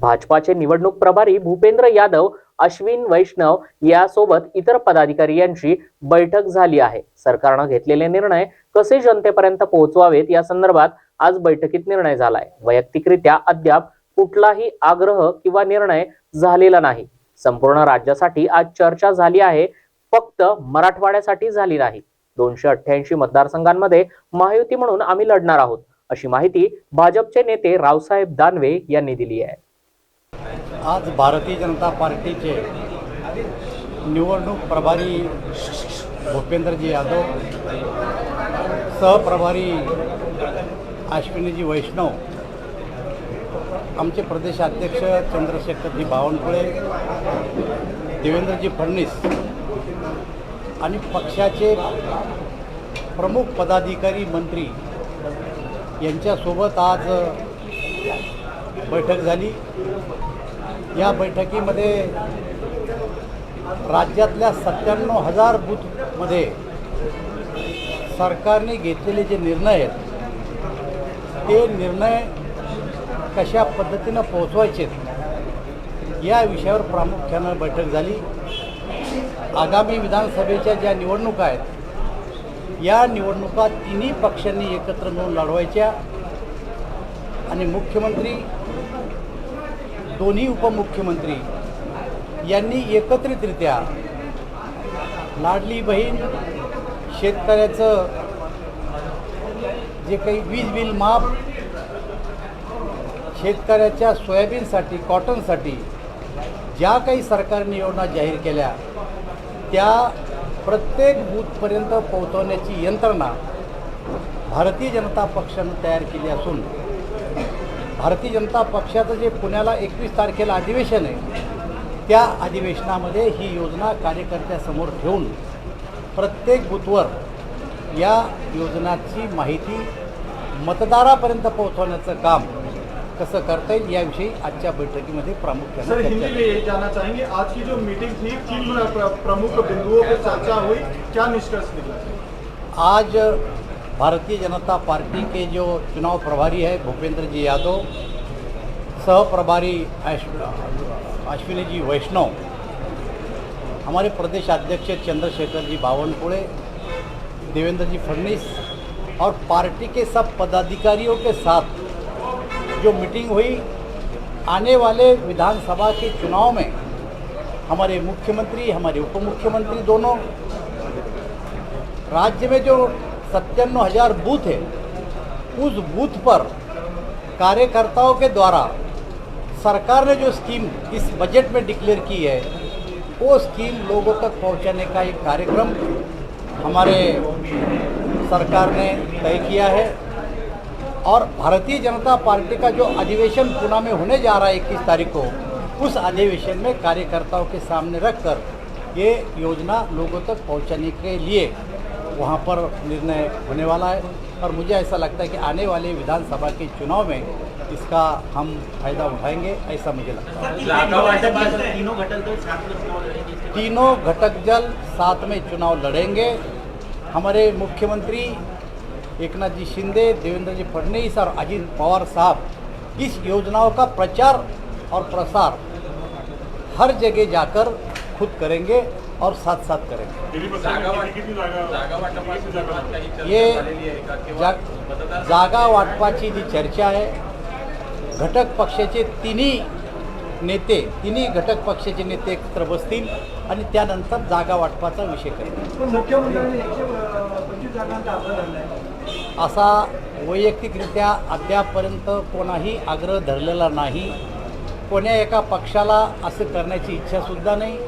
भाजपाचे निवडणूक प्रभारी भूपेंद्र यादव अश्विन वैष्णव यासोबत इतर पदाधिकारी यांची बैठक झाली आहे. सरकारनं घेतलेले निर्णय कसे जनतेपर्यंत पोहोचवावेत या संदर्भात आज बैठकीत निर्णय झालाय. वैयक्तिकरित्या अद्याप कुठलाही आग्रह किंवा निर्णय झालेला नाही. संपूर्ण राज्यासाठी आज चर्चा झाली आहे फक्त मराठवाड्यासाठी झाली नाही. दोनशे अठ्ठ्याऐंशी मतदारसंघांमध्ये महायुती म्हणून आम्ही लढणार आहोत अशी माहिती भाजपचे नेते रावसाहेब दानवे यांनी दिली आहे. आज भारतीय जनता पार्टीचे निवडणूक प्रभारी भूपेंद्रजी यादव सहप्रभारी अश्विनीजी वैष्णव आमचे प्रदेशाध्यक्ष चंद्रशेखरजी बावनकुळे देवेंद्रजी फडणीस आणि पक्षाचे प्रमुख पदाधिकारी मंत्री यांच्यासोबत आज बैठक झाली. या बैठकीमध्ये राज्यातल्या सत्त्याण्णव हजार बूथमध्ये सरकारने घेतलेले जे निर्णय आहेत ते निर्णय कशा पद्धतीनं पोहोचवायचे या विषयावर प्रामुख्यानं बैठक झाली. आगामी विधानसभेच्या ज्या निवडणुका आहेत या निवडणुका तिन्ही पक्षांनी एकत्र मिळून लढवायच्या आणि मुख्यमंत्री दोन्ही उपमुख्यमंत्री यांनी एकत्रितरित्या लाडली बहीण शेतकऱ्याचं जे काही वीज बिल माफ शेतकऱ्याच्या सोयाबीनसाठी कॉटनसाठी ज्या काही सरकारने योजना जाहीर केल्या त्या प्रत्येक बूथपर्यंत पोहोचवण्याची यंत्रणा भारतीय जनता पक्षानं तयार केली असून भारतीय जनता पक्षाचं जे पुण्याला एकवीस तारखेला अधिवेशन आहे त्या अधिवेशनामध्ये ही योजना कार्यकर्त्यासमोर ठेवून प्रत्येक बूथवर या योजनाची माहिती मतदारापर्यंत पोहोचवण्याचं काम कसं करता येईल याविषयी आजच्या बैठकीमध्ये प्रामुख्याने सर चर्चा हिंदी झाली. में ये जानना चाहेंगे आज की जो मीटिंग थी किन प्रमुख बिंदुओं पर चर्चा हुई क्या निष्कर्ष निकला आज भारतीय जनता पार्टी के जो चुनाव प्रभारी है, भूपेंद्र जी यादव, सह प्रभारी अश्विनी जी वैष्णव, हमारे प्रदेश अध्यक्ष चंद्रशेखर जी बावनकुळे, देवेंद्र जी फडणवीस और पार्टी के सब पदाधिकारियों के साथ जो मीटिंग हुई, आने वाले विधानसभा के चुनाव में हमारे मुख्यमंत्री, हमारे उप मुख्यमंत्री दोनों, राज्य में जो सत्तानवे हज़ार बूथ है। उस बूथ पर कार्यकर्ताओं के द्वारा सरकार ने जो स्कीम इस बजट में डिक्लेयर की है, वो स्कीम लोगों तक पहुँचाने का एक कार्यक्रम हमारे सरकार ने तय किया है। और भारतीय जनता पार्टी का जो अधिवेशन पुणे में होने जा रहा है इक्कीस तारीख को, उस अधिवेशन में कार्यकर्ताओं के सामने रखकर ये योजना लोगों तक पहुँचाने के लिए वहाँ पर निर्णय होने वाला है और मुझे ऐसा लगता है कि आने वाले विधानसभा के चुनाव में इसका हम फ़ायदा उठाएँगे ऐसा मुझे लगता है। तीनों घटक जल साथ में चुनाव लड़ेंगे? हमारे मुख्यमंत्री एक नाथ जी शिंदे देवेंद्र जी फडणवीस और अजीत पवार साहब इस योजनाओं का प्रचार और प्रसार हर जगह जाकर खुद करेंगे और साथ साथ करेंगे। ये जा जागा वाटपाची जी चर्चा आहे घटक पक्षाचे तिन्ही नेते तिन्ही घटक पक्षाचे नेते एकत्र बसतील आणि त्यानंतर जागा वाटपाचा विषय करतील असा वैयक्तिकरित्या अद्यापपर्यंत कोणाही आग्रह धरलेला नाही. कोण्या एका पक्षाला असं करण्याची इच्छासुद्धा नाही.